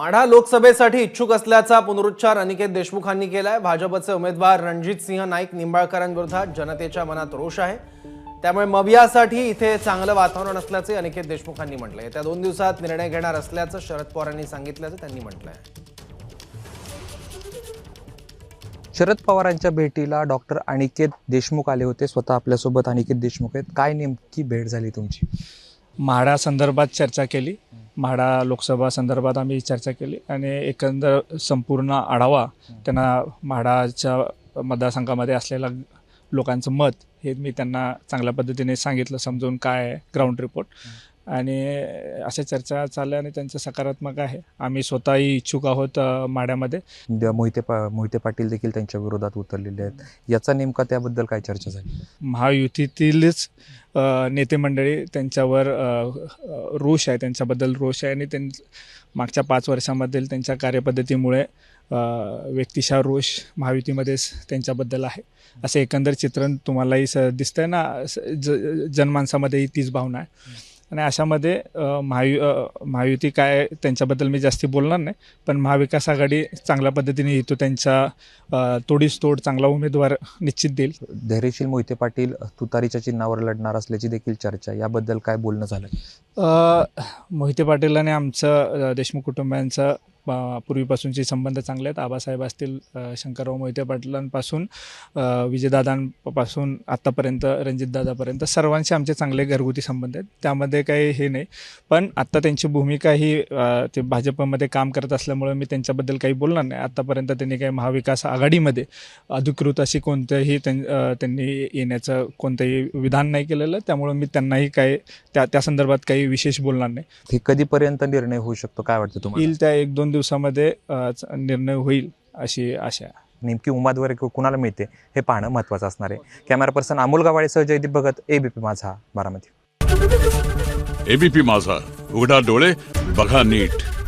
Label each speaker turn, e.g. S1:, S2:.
S1: माढा लोकसभेसाठी इच्छुक असल्याचा पुनरुच्चार अनिकेत देशमुखांनी केलाय. भाजपचे उमेदवार रणजित सिंह नाईक निंबाळकरांविरोधात जनतेच्या मनात रोष आहे. त्यामुळे मवियासाठी इथे चांगलं वातावरण असल्याचे अनिकेत देशमुखांनी म्हटलंय. येत्या दोन दिवसात निर्णय घेणार असल्याचं शरद पवारांनी सांगितल्याचं त्यांनी म्हटलंय.
S2: शरद पवारांच्या भेटीला डॉक्टर अनिकेत देशमुख आले होते. स्वतः आपल्यासोबत अनिकेत देशमुख आहेत. काय नेमकी भेट झाली तुमची?
S3: म्हाडा संदर्भात चर्चा केली. म्हाडा लोकसभा संदर्भात आम्ही चर्चा केली आणि एकंदर संपूर्ण आढावा त्यांना म्हाडाच्या मतदारसंघामध्ये असलेला लोकांचं मत हे मी त्यांना चांगल्या पद्धतीने सांगितलं समजून काय ग्राउंड रिपोर्ट आणि अशा चर्चा चालल्या आणि त्यांचं सकारात्मक आहे. आम्ही स्वतःही इच्छुक आहोत
S2: द- मोहिते पा मोहिते पाटील देखील त्यांच्या विरोधात उतरलेले आहेत. याचा नेमका त्याबद्दल काय चर्चा झाली?
S3: महायुतीतीलच नेते मंडळी त्यांच्यावर रोष आहे त्यांच्याबद्दल रोष आहे आणि त्यां मागच्या पाच वर्षामधील त्यांच्या कार्यपद्धतीमुळे व्यक्तिशा रोष महायुतीमध्येच त्यांच्याबद्दल आहे. असं एकंदर चित्रण तुम्हालाही स दिसतंय ना ज जनमानसामध्येही तीच भावना आहे. आणि अशामध्ये महायु महायुती काय त्यांच्याबद्दल मी जास्ती बोलणार नाही पण महाविकास आघाडी चांगल्या पद्धतीने येतो त्यांच्या तोडीस तोड चांगला उमेदवार निश्चित देईल.
S2: धैर्यशील मोहिते पाटील तुतारीच्या चिन्हावर लढणार असल्याची देखील चर्चा याबद्दल काय बोलणं झालं?
S3: मोहिते पाटील आणि आमचं देशमुख कुटुंबियांचं पूर्वीपासूनचे संबंध चांगले आहेत. आबासाहेब असतील शंकरराव मोहिते पाटलांपासून विजयदादांपासून आत्तापर्यंत रणजितदादापर्यंत सर्वांशी आमचे चांगले घरगुती संबंध आहेत. त्यामध्ये काही हे नाही. पण आत्ता त्यांची भूमिका ही ते भाजपमध्ये काम करत असल्यामुळे मी त्यांच्याबद्दल काही बोलणार नाही. आत्तापर्यंत त्यांनी काही महाविकास आघाडीमध्ये अधिकृत अशी कोणतंही त्यां- त्यांनी येण्याचं कोणतंही विधान नाही केलेलं. त्यामुळे मी त्यांनाही काही त्या त्या संदर्भात काही विशेष बोलणार नाही.
S2: हे कधीपर्यंत निर्णय होऊ शकतो? काय वाटतं तुम्हाला?
S3: येईल त्या एक दोन दिवसामध्ये अ, च- निर्णय होईल अशी आशा आहे.
S2: नेमकी उमेदवारी कु- कुणाला मिळते हे पाहणं महत्त्वाचं असणार आहे. कॅमेरा पर्सन अमोल गवाळेसह जयदीप भगत एबीपी माझा बारामती.
S4: एबीपी माझा. उघडा डोळे बघा नीट.